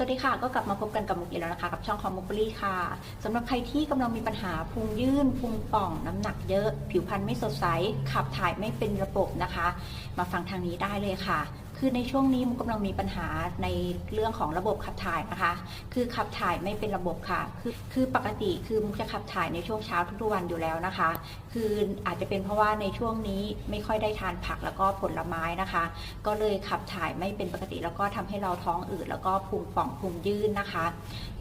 สวัสดีค่ะ ก็กลับมาพบกันกับมุกอีกแล้วนะคะ กับช่องของมุกบุรีค่ะสำหรับใครที่กำลังมีปัญหาพุงยื่นพุงป่องน้ำหนักเยอะ ผิวพรรณไม่สดใส ขับถ่ายไม่เป็นระบบนะคะ มาฟังทางนี้ได้เลยค่ะ คือในช่วงนี้มุกกำลังมีปัญหาในเรื่องของระบบขับถ่ายนะคะ คือขับถ่ายไม่เป็นระบบค่ะ คือคือปกติคือมุกจะขับถ่ายในช่วงเช้าทุกๆวันอยู่แล้วนะคะ คืออาจจะเป็นเพราะว่าในช่วงนี้ไม่ค่อยได้ทานผักแล้วก็ผลไม้นะคะ ก็เลยขับถ่ายไม่เป็นปกติแล้วก็ทำให้เราท้องอืดแล้วก็พุงป่องพุงยื่นนะคะ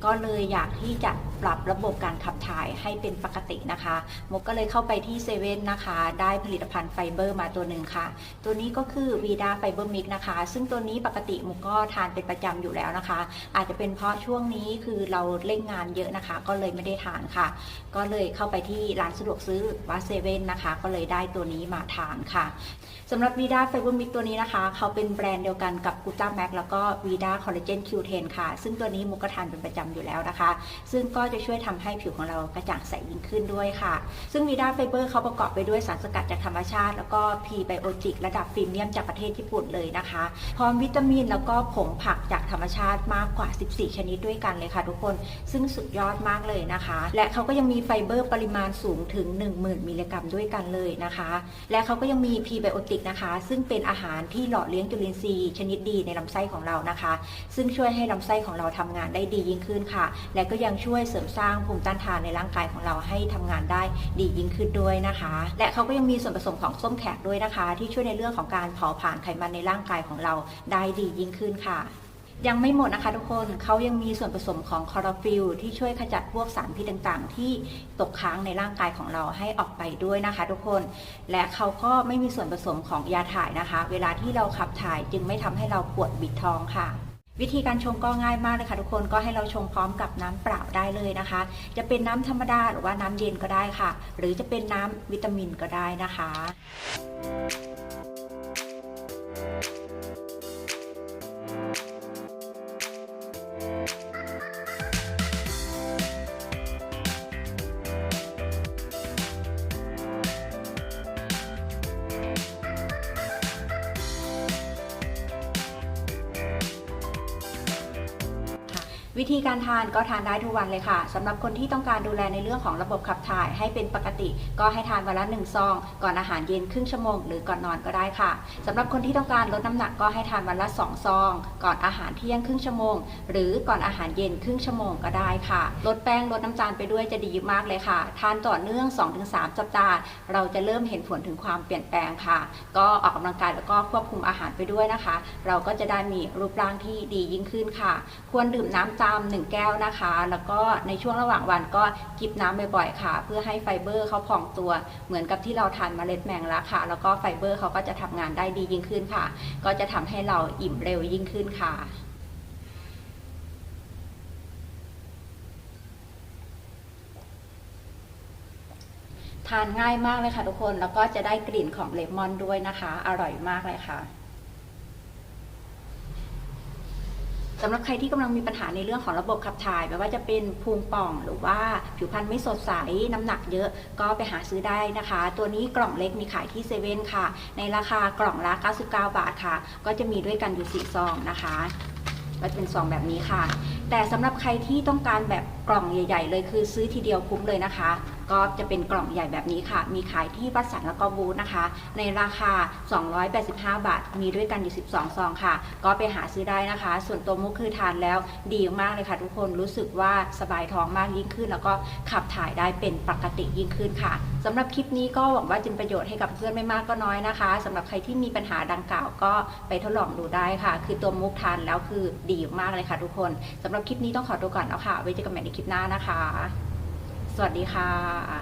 ก็เลยอยากที่จะปรับระบบการขับถ่ายให้เป็นปกตินะคะมุกก็เลยเข้าไปที่เซเว่นนะคะ ได้ผลิตภัณฑ์ไฟเบอร์มาตัวหนึ่งค่ะ ตัวนี้ก็คือวีดาไฟเบอร์มิกนะคะซึ่งตัวนี้ปกติมุกก็ทานเป็นประจำอยู่แล้วนะคะ อาจจะเป็นเพราะช่วงนี้คือเราเร่งงานเยอะนะคะ ก็เลยไม่ได้ทานค่ะ ก็เลยเข้าไปที่ร้านสะดวกซื้อว่าเซเว่นนะคะ ก็เลยได้ตัวนี้มาทานค่ะสำหรับวีด้าไฟเบอร์มิกตัวนี้นะคะ เขาเป็นแบรนด์เดียวกันกับกูต้าแม็กแล้วก็วีด้าคอลลาเจนคิวเทนค่ะ ซึ่งตัวนี้มุกก็ทานเป็นประจำอยู่แล้วนะคะ ซึ่งก็จะช่วยทำให้ผิวของเรากระจ่างใสยิ่งขึ้นด้วยค่ะ ซึ่งวีด้าไฟเบอร์เขาประกอบไปด้วยสารสกัดจากธรรมชาติ แล้วก็พรีไบโอติกระดับพรีเมียมจากประเทศญี่ปุ่นเลยนะคะพร้อมวิตามินแล้วก็ผงผักจากธรรมชาติมากกว่า 14 ชนิดด้วยกันเลยค่ะทุกคน ซึ่งสุดยอดมากเลยนะคะ และเขาก็ยังมีไฟเบอร์ปริมาณสูงถึง 10,000 มิลลิกรัมด้วยกันเลยนะคะ และเขาก็ยังมีพรีไบโอติกนะคะ ซึ่งเป็นอาหารที่หล่อเลี้ยงจุลินทรีย์ชนิดดีในลำไส้ของเรานะคะ ซึ่งช่วยให้ลำไส้ของเราทำงานได้ดียิ่งขึ้นค่ะ และก็ยังช่วยเสริมสร้างภูมิต้านทานในร่างกายของเราให้ทำงานได้ดียิ่งขึ้นด้วยนะคะ และเขาก็ยังมีส่วนผสมของส้มแขกด้วยนะคะ ที่ช่วยในเรื่องของการเผาผลาญไขมันในร่างกายของเราได้ดียิ่งขึ้นค่ะ ยังไม่หมดนะคะทุกคนเขายังมีส่วนผสมของคอโรฟิลที่ช่วยขจัดพวกสารพิษต่างๆ ที่ตกค้างในร่างกายของเราให้ออกไปด้วยนะคะ ทุกคน และเขาก็ไม่มีส่วนผสมของยาถ่ายนะคะ เวลาที่เราขับถ่ายจึงไม่ทำให้เราปวดบิดท้องค่ะวิธีการชงก็ง่ายมากเลยค่ะทุกคนก็ให้เราชงพร้อมกับน้ำเปล่าได้เลยนะคะ จะเป็นน้ำธรรมดาหรือว่าน้ำเย็นก็ได้ค่ะ หรือจะเป็นน้ำวิตามินก็ได้นะคะ วิธีการทานก็ทานได้ทุกวันเลยค่ะสำหรับคนที่ต้องการดูแลในเรื่องของระบบขับถ่ายให้เป็นปกติ ก็ให้ทานวันละหนึ่งซอง ก่อนอาหารเย็นครึ่งชั่วโมงหรือก่อนนอนก็ได้ค่ะสำหรับคนที่ต้องการลดน้ำหนักก็ให้ทานวันละสองซอง ก่อนอาหารเที่ยงครึ่งชั่วโมง หรือก่อนอาหารเย็นครึ่งชั่วโมงก็ได้ค่ะ ลดแป้งลดน้ำตาลไปด้วยจะดีมากเลยค่ะ ทานต่อเนื่อง 2-3 สัปดาห์ เราจะเริ่มเห็นผลถึงความเปลี่ยนแปลงค่ะ ก็ออกกำลังกายแล้วก็ควบคุมอาหารไปด้วยนะคะ เราก็จะได้มีรูปร่างที่ดียิ่งขึ้นค่ะ ควรดื่มน้ำจามหนึ่งแก้วนะคะ แล้วก็ในช่วงระหว่างวันก็จิบน้ำบ่อยๆค่ะ เพื่อให้ไฟเบอร์เขาพองตัวเหมือนกับที่เราทานเมล็ดแมงลักค่ะ แล้วก็ไฟเบอร์เขาก็จะทำงานได้ดียิ่งขึ้นค่ะ ก็จะทำให้เราอิ่มเร็วยิ่งขึ้นค่ะทานง่ายมากเลยค่ะทุกคน แล้วก็จะได้กลิ่นของเลมอนด้วยนะคะ อร่อยมากเลยค่ะ สำหรับใครที่กำลังมีปัญหาในเรื่องของระบบขับถ่ายไม่ว่าจะเป็นพุงป่อง หรือว่าผิวพรรณไม่สดใสน้ำหนักเยอะก็ไปหาซื้อได้นะคะ ตัวนี้กล่องเล็กมีขายที่เซเว่นค่ะ ในราคากล่องละ 99 บาทค่ะ ก็จะมีด้วยกันอยู่ 4 ซองนะคะก็เป็นซองแบบนี้ค่ะ แต่สำหรับใครที่ต้องการแบบกล่องใหญ่ ๆ เลยคือซื้อทีเดียวคุ้มเลยนะคะ ก็จะเป็นกล่องใหญ่แบบนี้ค่ะ มีขายที่วัดสันแล้วก็บูธนะคะ ในราคา 285 บาท มีด้วยกันอยู่ 12 ซองค่ะ ก็ไปหาซื้อได้นะคะ ส่วนตัวมุกคือทานแล้วดีมากเลยค่ะ ทุกคนรู้สึกว่าสบายท้องมากยิ่งขึ้น แล้วก็ขับถ่ายได้เป็นปกติยิ่งขึ้นค่ะสำหรับคลิปนี้ก็หวังว่าจะเป็นประโยชน์ให้กับเพื่อนไม่มากก็น้อยนะคะสำหรับใครที่มีปัญหาดังกล่าวก็ไปทดลองดูได้ค่ะ คือตัวมุกทานแล้วคือดีมากเลยค่ะ ทุกคนสำหรับคลิปนี้ต้องขอตัวก่อนแล้วค่ะไว้เจอกันใหม่ในคลิปหน้านะคะ สวัสดีค่ะ